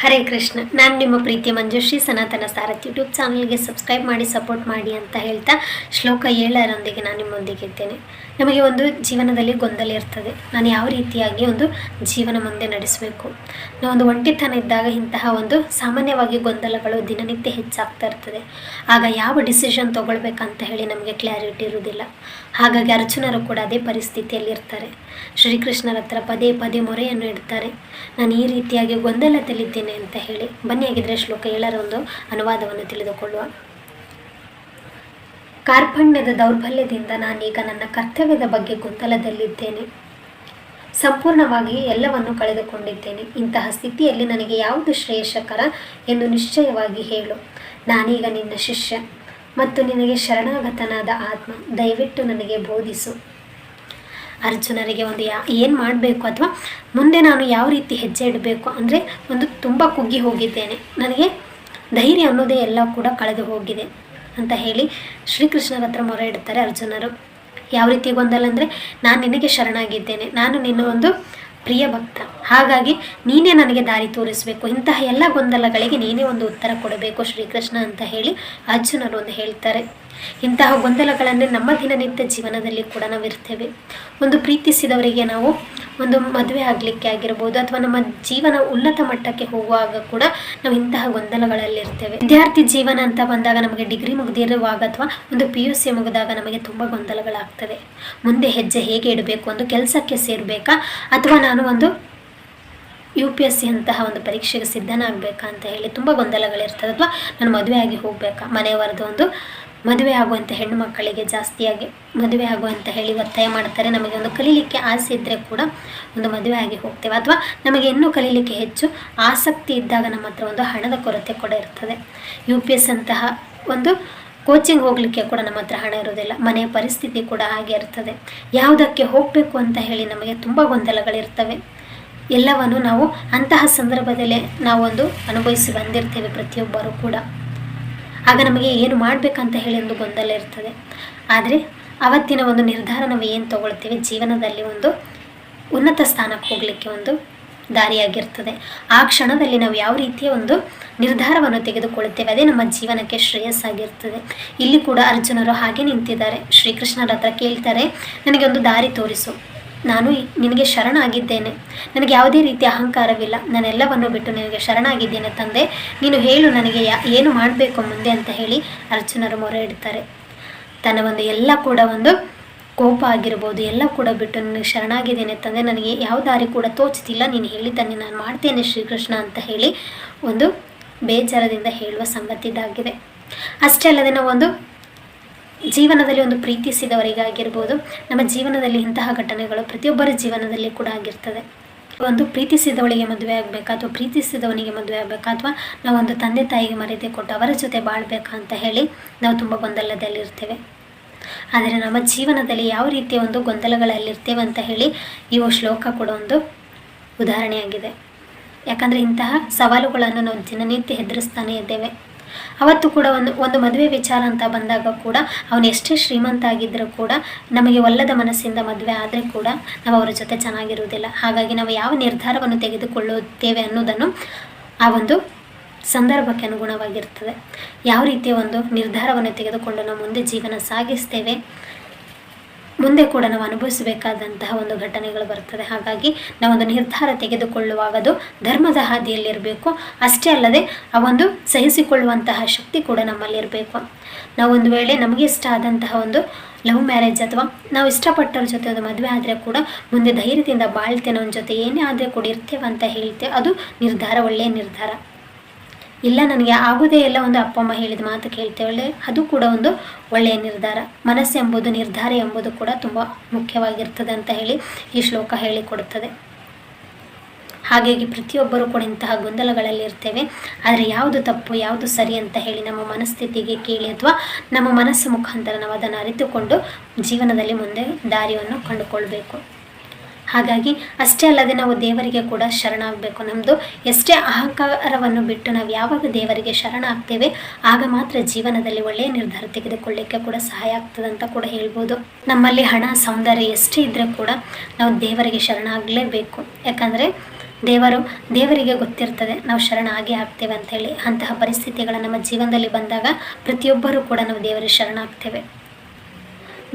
ಹರೇ ಕೃಷ್ಣ. ನಾನು ನಿಮ್ಮ ಪ್ರೀತಿ ಮಂಜುಶ್ರೀ, ಸನಾತನ ಸಾರಥ್ ಯೂಟ್ಯೂಬ್ ಚಾನಲ್ಗೆ ಸಬ್ಸ್ಕ್ರೈಬ್ ಮಾಡಿ, ಸಪೋರ್ಟ್ ಮಾಡಿ ಅಂತ ಹೇಳ್ತಾ ಶ್ಲೋಕ ಏಳರೊಂದಿಗೆ ನಾನು ನಿಮ್ಮೊಂದಿಗೆ ಇದ್ದೇನೆ. ನಮಗೆ ಒಂದು ಜೀವನದಲ್ಲಿ ಗೊಂದಲ ಇರ್ತದೆ. ನಾನು ಯಾವ ರೀತಿಯಾಗಿ ಒಂದು ಜೀವನ ಮುಂದೆ ನಡೆಸಬೇಕು? ನಾವು ಒಂದು ಒಂಟಿತನ ಇದ್ದಾಗ ಇಂತಹ ಒಂದು ಸಾಮಾನ್ಯವಾಗಿ ಗೊಂದಲಗಳು ದಿನನಿತ್ಯ ಹೆಚ್ಚಾಗ್ತಾ ಇರ್ತದೆ. ಆಗ ಯಾವ ಡಿಸಿಷನ್ ತಗೊಳ್ಬೇಕಂತ ಹೇಳಿ ನಮಗೆ ಕ್ಲಾರಿಟಿ ಇರುವುದಿಲ್ಲ. ಹಾಗಾಗಿ ಅರ್ಜುನರು ಕೂಡ ಅದೇ ಪರಿಸ್ಥಿತಿಯಲ್ಲಿ ಇರ್ತಾರೆ. ಶ್ರೀಕೃಷ್ಣರ ಹತ್ರ ಪದೇ ಪದೇ ಮೊರೆಯನ್ನು ಇಡ್ತಾರೆ. ನಾನು ಈ ರೀತಿಯಾಗಿ ಗೊಂದಲದಲ್ಲಿದ್ದೇನೆ ಅಂತ ಹೇಳಿ ಬನ್ನಿ ಶ್ಲೋಕ ಏಳರ ಒಂದು ಅನುವಾದವನ್ನು ತಿಳಿದುಕೊಳ್ಳುವ. ಕಾರ್ಪಣ್ಯದ ದೌರ್ಬಲ್ಯದಿಂದ ನಾನೀಗ ನನ್ನ ಕರ್ತವ್ಯದ ಬಗ್ಗೆ ಗೊಂದಲದಲ್ಲಿದ್ದೇನೆ. ಸಂಪೂರ್ಣವಾಗಿ ಎಲ್ಲವನ್ನು ಕಳೆದುಕೊಂಡಿದ್ದೇನೆ. ಇಂತಹ ಸ್ಥಿತಿಯಲ್ಲಿ ನನಗೆ ಯಾವುದು ಶ್ರೇಯಸ್ಕರ ಎಂದು ನಿಶ್ಚಯವಾಗಿ ಹೇಳು. ನಾನೀಗ ನಿನ್ನ ಶಿಷ್ಯ ಮತ್ತು ನಿನಗೆ ಶರಣಾಗತನಾದ ಆತ್ಮ, ದಯವಿಟ್ಟು ನನಗೆ ಬೋಧಿಸು. ಅರ್ಜುನರಿಗೆ ಒಂದು ಯಾ, ಏನು ಮಾಡಬೇಕು ಅಥವಾ ಮುಂದೆ ನಾನು ಯಾವ ರೀತಿ ಹೆಜ್ಜೆ ಇಡಬೇಕು ಅಂದರೆ ಒಂದು ತುಂಬ ಕುಗ್ಗಿ ಹೋಗಿದ್ದೇನೆ. ನನಗೆ ಧೈರ್ಯ ಅನ್ನೋದೇ ಎಲ್ಲ ಕೂಡ ಕಳೆದು ಹೋಗಿದೆ. ಅಂತ ಹೇಳಿ ಶ್ರೀಕೃಷ್ಣರ ಹತ್ರ ಮೊರೆ ಇಡ್ತಾರೆ ಅರ್ಜುನರು. ಯಾವ ರೀತಿ ಗೊಂದಲ ಅಂದರೆ, ನಾನು ನಿನಗೆ ಶರಣಾಗಿದ್ದೇನೆ. ನಾನು ನಿನ್ನ ಒಂದು ಪ್ರಿಯ ಭಕ್ತ. ಹಾಗಾಗಿ ನೀನೇ ನನಗೆ ದಾರಿ ತೋರಿಸಬೇಕು. ಇಂತಹ ಎಲ್ಲ ಗೊಂದಲಗಳಿಗೆ ನೀನೇ ಒಂದು ಉತ್ತರ ಕೊಡಬೇಕು ಶ್ರೀಕೃಷ್ಣ ಅಂತ ಹೇಳಿ ಅರ್ಜುನರು ಒಂದು ಹೇಳ್ತಾರೆ. ಇಂತಹ ಗೊಂದಲಗಳನ್ನೇ ನಮ್ಮ ದಿನನಿತ್ಯ ಜೀವನದಲ್ಲಿ ಕೂಡ ನಾವು ಇರ್ತೇವೆ. ಒಂದು ಪ್ರೀತಿಸಿದವರಿಗೆ ನಾವು ಒಂದು ಮದುವೆ ಆಗಲಿಕ್ಕೆ ಆಗಿರ್ಬೋದು ಅಥವಾ ನಮ್ಮ ಜೀವನ ಉನ್ನತ ಮಟ್ಟಕ್ಕೆ ಹೋಗುವಾಗ ಕೂಡ ನಾವು ಇಂತಹ ಗೊಂದಲಗಳಲ್ಲಿ ಇರ್ತೇವೆ. ವಿದ್ಯಾರ್ಥಿ ಜೀವನ ಅಂತ ಬಂದಾಗ ನಮಗೆ ಡಿಗ್ರಿ ಮುಗಿದಿರುವಾಗ ಅಥವಾ ಒಂದು ಪಿ ಯು ಸಿ ಮುಗಿದಾಗ ನಮಗೆ ತುಂಬ ಗೊಂದಲಗಳಾಗ್ತದೆ ಮುಂದೆ ಹೆಜ್ಜೆ ಹೇಗೆ ಇಡಬೇಕು, ಒಂದು ಕೆಲಸಕ್ಕೆ ಸೇರಬೇಕಾ ಅಥವಾ ನಾನು ಒಂದು ಯು ಪಿ ಎಸ್ ಸಿ ಅಂತಹ ಒಂದು ಪರೀಕ್ಷೆಗೆ ಸಿದ್ಧನಾಗಬೇಕಾ ಅಂತ ಹೇಳಿ ತುಂಬ ಗೊಂದಲಗಳಿರ್ತದೆ. ಅಥವಾ ನಾನು ಮದುವೆ ಆಗಿ ಹೋಗಬೇಕಾ? ಮನೆಯವರದ್ದು ಒಂದು ಮದುವೆ ಆಗುವಂಥ ಹೆಣ್ಣು ಮಕ್ಕಳಿಗೆ ಜಾಸ್ತಿಯಾಗಿ ಮದುವೆ ಆಗುವಂತ ಹೇಳಿ ಒತ್ತಾಯ ಮಾಡ್ತಾರೆ. ನಮಗೆ ಒಂದು ಕಲೀಲಿಕ್ಕೆ ಆಸೆ ಇದ್ದರೆ ಕೂಡ ಒಂದು ಮದುವೆ ಆಗಿ ಹೋಗ್ತೇವೆ. ಅಥವಾ ನಮಗೆ ಇನ್ನೂ ಕಲೀಲಿಕ್ಕೆ ಹೆಚ್ಚು ಆಸಕ್ತಿ ಇದ್ದಾಗ ನಮ್ಮ ಹತ್ರ ಒಂದು ಹಣದ ಕೊರತೆ ಕೂಡ ಇರ್ತದೆ. ಯು ಪಿ ಎಸ್ ಅಂತಹ ಒಂದು ಕೋಚಿಂಗ್ ಹೋಗಲಿಕ್ಕೆ ಕೂಡ ನಮ್ಮ ಹತ್ರ ಹಣ ಇರೋದಿಲ್ಲ ಮನೆಯ ಪರಿಸ್ಥಿತಿ ಕೂಡ ಹಾಗೆ ಇರ್ತದೆ. ಯಾವುದಕ್ಕೆ ಹೋಗಬೇಕು ಅಂತ ಹೇಳಿ ನಮಗೆ ತುಂಬ ಗೊಂದಲಗಳಿರ್ತವೆ. ಎಲ್ಲವನ್ನು ನಾವು ಅಂತಹ ಸಂದರ್ಭದಲ್ಲೇ ನಾವೊಂದು ಅನುಭವಿಸಿ ಬಂದಿರ್ತೇವೆ ಪ್ರತಿಯೊಬ್ಬರು ಕೂಡ. ಆಗ ನಮಗೆ ಏನು ಮಾಡಬೇಕಂತ ಹೇಳಿ ಒಂದು ಗೊಂದಲ ಇರ್ತದೆ. ಆದರೆ ಅವತ್ತಿನ ಒಂದು ನಿರ್ಧಾರ ನಾವು ಏನು ತಗೊಳ್ತೇವೆ? ಜೀವನದಲ್ಲಿ ಒಂದು ಉನ್ನತ ಸ್ಥಾನಕ್ಕೆ ಹೋಗಲಿಕ್ಕೆ ಒಂದು ದಾರಿಯಾಗಿರ್ತದೆ. ಆ ಕ್ಷಣದಲ್ಲಿ ನಾವು ಯಾವ ರೀತಿಯ ಒಂದು ನಿರ್ಧಾರವನ್ನು ತೆಗೆದುಕೊಳ್ಳುತ್ತೇವೆ? ಅದೇ ನಮ್ಮ ಜೀವನಕ್ಕೆ ಶ್ರೇಯಸ್ಸಾಗಿರ್ತದೆ. ಇಲ್ಲಿ ಕೂಡ ಅರ್ಜುನರು ಹಾಗೆ ನಿಂತಿದ್ದಾರೆ. ಶ್ರೀಕೃಷ್ಣರ ಹತ್ರ ಕೇಳ್ತಾರೆ, ನನಗೆ ಒಂದು ದಾರಿ ತೋರಿಸು. ನಾನು ನಿನಗೆ ಶರಣಾಗಿದ್ದೇನೆ. ನನಗೆ ಯಾವುದೇ ರೀತಿಯ ಅಹಂಕಾರವಿಲ್ಲ. ನಾನೆಲ್ಲವನ್ನು ಬಿಟ್ಟು ನಿನಗೆ ಶರಣಾಗಿದ್ದೇನೆ ತಂದೆ. ನೀನು ಹೇಳು ನನಗೆ ಯಾ ಏನು ಮಾಡಬೇಕು ಮುಂದೆ ಅಂತ ಹೇಳಿ ಅರ್ಜುನರು ಮೊರೆ ಇಡ್ತಾರೆ. ತನ್ನ ಒಂದು ಎಲ್ಲ ಕೂಡ ಒಂದು ಕೋಪ ಆಗಿರ್ಬೋದು, ಎಲ್ಲ ಕೂಡ ಬಿಟ್ಟು ನನಗೆ ಶರಣಾಗಿದ್ದೇನೆ ತಂದೆ. ನನಗೆ ಯಾವ ದಾರಿ ಕೂಡ ತೋಚ್ತಿಲ್ಲ ನೀನು ಹೇಳಿದ್ದಾನೆ ನಾನು ಮಾಡ್ತೇನೆ ಶ್ರೀಕೃಷ್ಣ ಅಂತ ಹೇಳಿ ಒಂದು ಬೇಜಾರದಿಂದ ಹೇಳುವ ಸಂಗತಿ ಇದಾಗಿದೆ. ಅಷ್ಟೇ ಅಲ್ಲದೆ ನಾವು ಒಂದು ಜೀವನದಲ್ಲಿ ಒಂದು ಪ್ರೀತಿಸಿದವರಿಗಾಗಿರ್ಬೋದು, ನಮ್ಮ ಜೀವನದಲ್ಲಿ ಇಂತಹ ಘಟನೆಗಳು ಪ್ರತಿಯೊಬ್ಬರ ಜೀವನದಲ್ಲಿ ಕೂಡ ಆಗಿರ್ತದೆ. ಒಂದು ಪ್ರೀತಿಸಿದವಳಿಗೆ ಮದುವೆ ಆಗಬೇಕಾ ಅಥವಾ ಪ್ರೀತಿಸಿದವನಿಗೆ ಮದುವೆ ಆಗಬೇಕಾ ಅಥವಾ ನಾವು ಒಂದು ತಂದೆ ತಾಯಿಗೆ ಮರ್ಯಾದೆ ಕೊಟ್ಟು ಅವರ ಜೊತೆ ಬಾಳ್ಬೇಕಾ ಅಂತ ಹೇಳಿ ನಾವು ತುಂಬ ಗೊಂದಲದಲ್ಲಿರ್ತೇವೆ. ಆದರೆ ನಮ್ಮ ಜೀವನದಲ್ಲಿ ಯಾವ ರೀತಿಯ ಒಂದು ಗೊಂದಲಗಳಲ್ಲಿರ್ತೇವೆ ಅಂತ ಹೇಳಿ ಈ ಶ್ಲೋಕ ಕೂಡ ಒಂದು ಉದಾಹರಣೆಯಾಗಿದೆ. ಯಾಕಂದರೆ ಇಂತಹ ಸವಾಲುಗಳನ್ನು ನಾವು ದಿನನಿತ್ಯ ಹೆದರಿಸ್ತಾನೇ ಇದ್ದೇವೆ. ಅವತ್ತು ಕೂಡ ಒಂದು ಒಂದು ಮದುವೆ ವಿಚಾರ ಅಂತ ಬಂದಾಗ ಕೂಡ ಅವನು ಎಷ್ಟೇ ಶ್ರೀಮಂತ ಆಗಿದ್ದರೂ ಕೂಡ ನಮಗೆ ಒಲ್ಲದ ಮನಸ್ಸಿಂದ ಮದುವೆ ಆದರೆ ಕೂಡ ನಾವು ಅವರ ಜೊತೆ ಚೆನ್ನಾಗಿರುವುದಿಲ್ಲ. ಹಾಗಾಗಿ ನಾವು ಯಾವ ನಿರ್ಧಾರವನ್ನು ತೆಗೆದುಕೊಳ್ಳುತ್ತೇವೆ ಅನ್ನೋದನ್ನು ಆ ಒಂದು ಸಂದರ್ಭಕ್ಕೆ ಅನುಗುಣವಾಗಿರ್ತದೆ. ಯಾವ ರೀತಿಯ ಒಂದು ನಿರ್ಧಾರವನ್ನು ತೆಗೆದುಕೊಂಡು ನಾವು ಮುಂದೆ ಜೀವನ ಸಾಗಿಸ್ತೇವೆ? ಮುಂದೆ ಕೂಡ ನಾವು ಅನುಭವಿಸಬೇಕಾದಂತಹ ಒಂದು ಘಟನೆಗಳು ಬರ್ತದೆ. ಹಾಗಾಗಿ ನಾವೊಂದು ನಿರ್ಧಾರ ತೆಗೆದುಕೊಳ್ಳುವಾಗ ಅದು ಧರ್ಮದ ಹಾದಿಯಲ್ಲಿರಬೇಕು. ಅಷ್ಟೇ ಅಲ್ಲದೆ ಆ ಒಂದು ಸಹಿಸಿಕೊಳ್ಳುವಂತಹ ಶಕ್ತಿ ಕೂಡ ನಮ್ಮಲ್ಲಿರಬೇಕು. ನಾವು ಒಂದು ವೇಳೆ ನಮಗೆ ಇಷ್ಟ ಆದಂತಹ ಒಂದು ಲವ್ ಮ್ಯಾರೇಜ್ ಅಥವಾ ನಾವು ಇಷ್ಟಪಟ್ಟವ್ರ ಜೊತೆ ಒಂದು ಮದುವೆ ಆದರೆ ಕೂಡ ಮುಂದೆ ಧೈರ್ಯದಿಂದ ಬಾಳ್ತೇನೆ ಅವನ ಜೊತೆ ಏನೇ ಆದರೆ ಕೂಡ ಇರ್ತೇವೆ ಅಂತ ಹೇಳ್ತೇವೆ. ಅದು ನಿರ್ಧಾರ, ಒಳ್ಳೆಯ ನಿರ್ಧಾರ. ಇಲ್ಲ, ನನಗೆ ಆಗೋದೇ ಎಲ್ಲ ಒಂದು ಅಪ್ಪ, ಅಮ್ಮ ಹೇಳಿದ ಮಾತು ಕೇಳ್ತೇವೆ ಅದು ಕೂಡ ಒಂದು ಒಳ್ಳೆಯ ನಿರ್ಧಾರ. ಮನಸ್ಸೆಂಬುದು ನಿರ್ಧಾರ ಎಂಬುದು ಕೂಡ ತುಂಬ ಮುಖ್ಯವಾಗಿರ್ತದೆ ಅಂತ ಹೇಳಿ ಈ ಶ್ಲೋಕ ಹೇಳಿಕೊಡುತ್ತದೆ. ಹಾಗಾಗಿ ಪ್ರತಿಯೊಬ್ಬರು ಕೂಡ ಇಂತಹ ಗೊಂದಲಗಳಲ್ಲಿ ಇರ್ತೇವೆ. ಆದರೆ ಯಾವುದು ತಪ್ಪು, ಯಾವುದು ಸರಿ ಅಂತ ಹೇಳಿ ನಮ್ಮ ಮನಸ್ಥಿತಿಗೆ ಕೇಳಿ ಅಥವಾ ನಮ್ಮ ಮನಸ್ಸು ಮುಖಾಂತರ ನಾವು ಅದನ್ನು ಅರಿತುಕೊಂಡು ಜೀವನದಲ್ಲಿ ಮುಂದೆ ದಾರಿಯನ್ನು ಕಂಡುಕೊಳ್ಬೇಕು. ಹಾಗಾಗಿ ಅಷ್ಟೇ ಅಲ್ಲದೆ ನಾವು ದೇವರಿಗೆ ಕೂಡ ಶರಣಾಗಬೇಕು. ನಮ್ಮದು ಎಷ್ಟೇ ಅಹಂಕಾರವನ್ನು ಬಿಟ್ಟು ನಾವು ಯಾವಾಗ ದೇವರಿಗೆ ಶರಣ ಆಗ್ತೇವೆ ಆಗ ಮಾತ್ರ ಜೀವನದಲ್ಲಿ ಒಳ್ಳೆಯ ನಿರ್ಧಾರ ತೆಗೆದುಕೊಳ್ಳಿಕ್ಕೆ ಕೂಡ ಸಹಾಯ ಆಗ್ತದೆ ಅಂತ ಕೂಡ ಹೇಳ್ಬೋದು. ನಮ್ಮಲ್ಲಿ ಹಣ, ಸೌಂದರ್ಯ ಎಷ್ಟೇ ಇದ್ದರೆ ಕೂಡ ನಾವು ದೇವರಿಗೆ ಶರಣಾಗಲೇಬೇಕು. ಯಾಕಂದರೆ ದೇವರು, ದೇವರಿಗೆ ಗೊತ್ತಿರ್ತದೆ ನಾವು ಶರಣ ಆಗಿ ಆಗ್ತೇವೆ ಅಂತೇಳಿ ಅಂತಹ ಪರಿಸ್ಥಿತಿಗಳು ನಮ್ಮ ಜೀವನದಲ್ಲಿ ಬಂದಾಗ ಪ್ರತಿಯೊಬ್ಬರೂ ಕೂಡ ನಾವು ದೇವರಿಗೆ ಶರಣಾಗ್ತೇವೆ.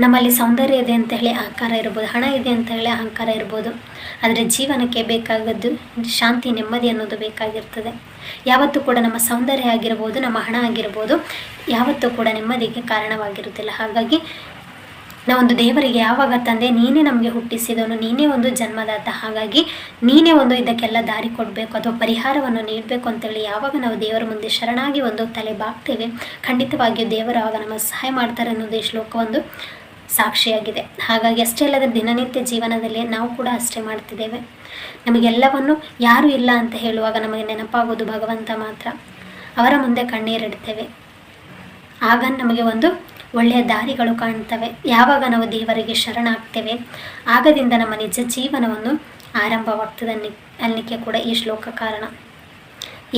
ನಮ್ಮಲ್ಲಿ ಸೌಂದರ್ಯ ಇದೆ ಅಂತ ಹೇಳಿ ಆಕಾರ ಇರ್ಬೋದು, ಹಣ ಇದೆ ಅಂತ ಹೇಳಿ ಅಹಂಕಾರ ಇರ್ಬೋದು. ಆದರೆ ಜೀವನಕ್ಕೆ ಬೇಕಾಗದ್ದು ಶಾಂತಿ, ನೆಮ್ಮದಿ ಅನ್ನೋದು ಬೇಕಾಗಿರ್ತದೆ. ಯಾವತ್ತೂ ಕೂಡ ನಮ್ಮ ಸೌಂದರ್ಯ ಆಗಿರ್ಬೋದು, ನಮ್ಮ ಹಣ ಆಗಿರ್ಬೋದು, ಯಾವತ್ತೂ ಕೂಡ ನೆಮ್ಮದಿಗೆ ಕಾರಣವಾಗಿರುತ್ತಿಲ್ಲ ಹಾಗಾಗಿ ನಾವೊಂದು ದೇವರಿಗೆ ಯಾವಾಗ ತಂದೆ, ನೀನೇ ನಮಗೆ ಹುಟ್ಟಿಸಿದವನು, ನೀನೇ ಒಂದು ಜನ್ಮದಾತ. ಹಾಗಾಗಿ ನೀನೇ ಒಂದು ಇದಕ್ಕೆಲ್ಲ ದಾರಿ ಕೊಡಬೇಕು, ಅಥವಾ ಪರಿಹಾರವನ್ನು ನೀಡಬೇಕು ಅಂತೇಳಿ ಯಾವಾಗ ನಾವು ದೇವರ ಮುಂದೆ ಶರಣಾಗಿ ಒಂದು ತಲೆ ಬಾಗ್ತೇವೆ, ಖಂಡಿತವಾಗಿಯೂ ದೇವರು ಆವಾಗ ನಮ್ಮ ಸಹಾಯ ಮಾಡ್ತಾರೆ ಅನ್ನೋದು ಈ ಶ್ಲೋಕ ಒಂದು ಸಾಕ್ಷಿಯಾಗಿದೆ. ಹಾಗಾಗಿ ಅಷ್ಟೇ ಅಲ್ಲದೆ ದಿನನಿತ್ಯ ಜೀವನದಲ್ಲಿ ನಾವು ಕೂಡ ಅಷ್ಟೇ ಮಾಡ್ತಿದ್ದೇವೆ. ನಮಗೆಲ್ಲವನ್ನು ಯಾರು ಇಲ್ಲ ಅಂತ ಹೇಳುವಾಗ ನಮಗೆ ನೆನಪಾಗೋದು ಭಗವಂತ ಮಾತ್ರ. ಅವರ ಮುಂದೆ ಕಣ್ಣೀರಿಡ್ತೇವೆ. ಆಗ ನಮಗೆ ಒಂದು ಒಳ್ಳೆಯ ದಾರಿಗಳು ಕಾಣ್ತವೆ. ಯಾವಾಗ ನಾವು ದೇವರಿಗೆ ಶರಣಾಗ್ತೇವೆ, ಆಗದಿಂದ ನಮ್ಮ ನಿಜ ಜೀವನವನ್ನು ಆರಂಭವಾಗ್ತದೆ ಅನ್ನಿ ಅನ್ನಲಿಕ್ಕೆ ಕೂಡ ಈ ಶ್ಲೋಕ ಕಾರಣ.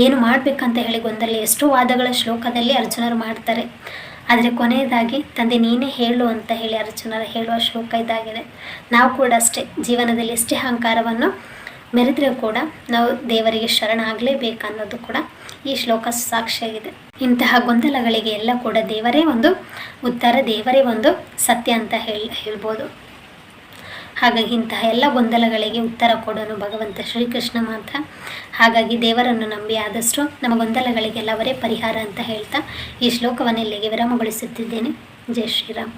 ಏನು ಮಾಡಬೇಕಂತ ಹೇಳಿ ಗೊಂದಲ್ಲಿ ಎಷ್ಟೋ ವಾದಗಳ ಶ್ಲೋಕದಲ್ಲಿ ಅರ್ಜುನರು ಮಾಡ್ತಾರೆ. ಆದರೆ ಕೊನೆಯದಾಗಿ, ತಂದೆ, ನೀನೇ ಹೇಳು ಅಂತ ಹೇಳಿ ಅರ್ಜುನರ ಹೇಳುವ ಶ್ಲೋಕ ಇದಾಗಿದೆ. ನಾವು ಕೂಡ ಅಷ್ಟೇ, ಜೀವನದಲ್ಲಿ ಎಷ್ಟೇ ಅಹಂಕಾರವನ್ನು ಮೆರೆದ್ರೆ ಕೂಡ ನಾವು ದೇವರಿಗೆ ಶರಣ ಆಗಲೇಬೇಕನ್ನೋದು ಕೂಡ ಈ ಶ್ಲೋಕ ಸಾಕ್ಷಿಯಾಗಿದೆ. ಇಂತಹ ಗೊಂದಲಗಳಿಗೆ ಎಲ್ಲ ಕೂಡ ದೇವರೇ ಒಂದು ಉತ್ತರ, ದೇವರೇ ಒಂದು ಸತ್ಯ ಅಂತ ಹೇಳಿ, ಹೇಳ್ಬೋದು. ಹಾಗಾಗಿ ಇಂತಹ ಎಲ್ಲ ಗೊಂದಲಗಳಿಗೆ ಉತ್ತರ ಕೊಡೋನು ಭಗವಂತ ಶ್ರೀಕೃಷ್ಣ ಮಾತ್ರ. ಹಾಗಾಗಿ ದೇವರನ್ನು ನಂಬಿ ಆದಷ್ಟು ನಮ್ಮ ಗೊಂದಲಗಳಿಗೆಲ್ಲ ಅವರೇ ಪರಿಹಾರ ಅಂತ ಹೇಳ್ತಾ ಈ ಶ್ಲೋಕವನ್ನು ಇಲ್ಲಿಗೆ ವಿರಾಮಗೊಳಿಸುತ್ತಿದ್ದೇನೆ. ಜೈ ಶ್ರೀರಾಮ್.